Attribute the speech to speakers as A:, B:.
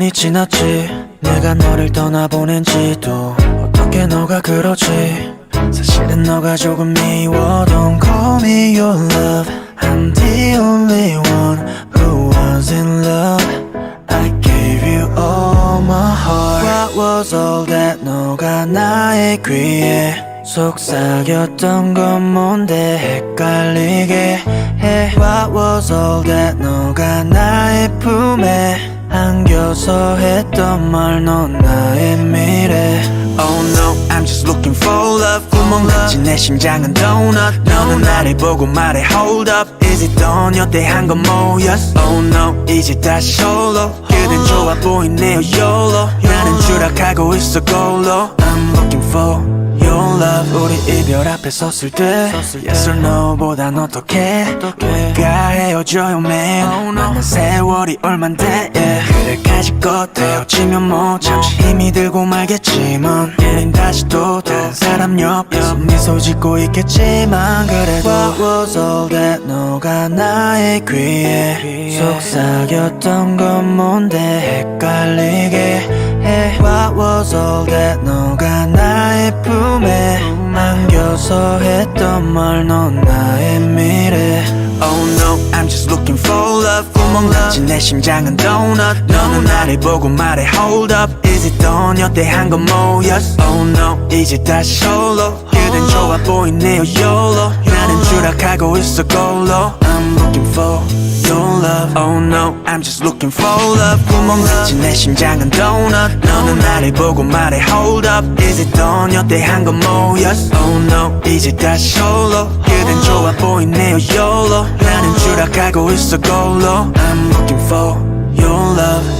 A: 많이 지났지 내가 너를 떠나보낸 지도 어떻게 너가 그러지 사실은 너가 조금 미워 Don't call me your love I'm the only one who was in love I gave you all my heart What was all that 너가 나의 귀에 속삭였던 건 뭔데 헷갈리게 해 What was all that 너가 나의 품에 안겨서 했던 말 넌 나의 미래 Oh no I'm just looking for love 구멍 같이 내 심장은 donut 너는 나를 보고 말해 hold up Is it done 여대한 건 뭐였어 Oh no 이제 다시 홀로 그댄 좋아 보이네요 YOLO 나는 추락하고 있어 골로 I'm looking for your love 우리 이별 앞에 섰을 때. Yes or no 보단 어떻게? 우리가 헤어져요 man. 만난 세월이 얼만데? Yeah. 그래 가지고 되어지면 뭐 잠시 힘이 들고 말겠지만 우린 다시 또 다른 사람 옆에서 미소 짓고 있겠지만 그래도 What was all that 너가 나의 귀에 속삭였던 건 뭔데? 헷갈리게 해. What was all that 너가 나의 품에 안겨서 했던 말 넌 나의 미래 Oh no I'm just looking for love 구멍같이 내 심장은 donut 너는 나를 보고 말해 hold up Is it done 여대한 건 뭐였어 Oh no 이제 다시 홀로 그댄 좋아 보이네요 YOLO 추락하고 있어 골로 I'm looking for your love Oh no I'm just looking for love 구멍같이 내 심장은 donut 너는 나를 보고 말해 hold up Is it done 여대한 건 뭐였어 Oh no 이제 다시 홀로 그댄 좋아 보이네요 YOLO 나는 추락하고 있어 골로 I'm looking for your love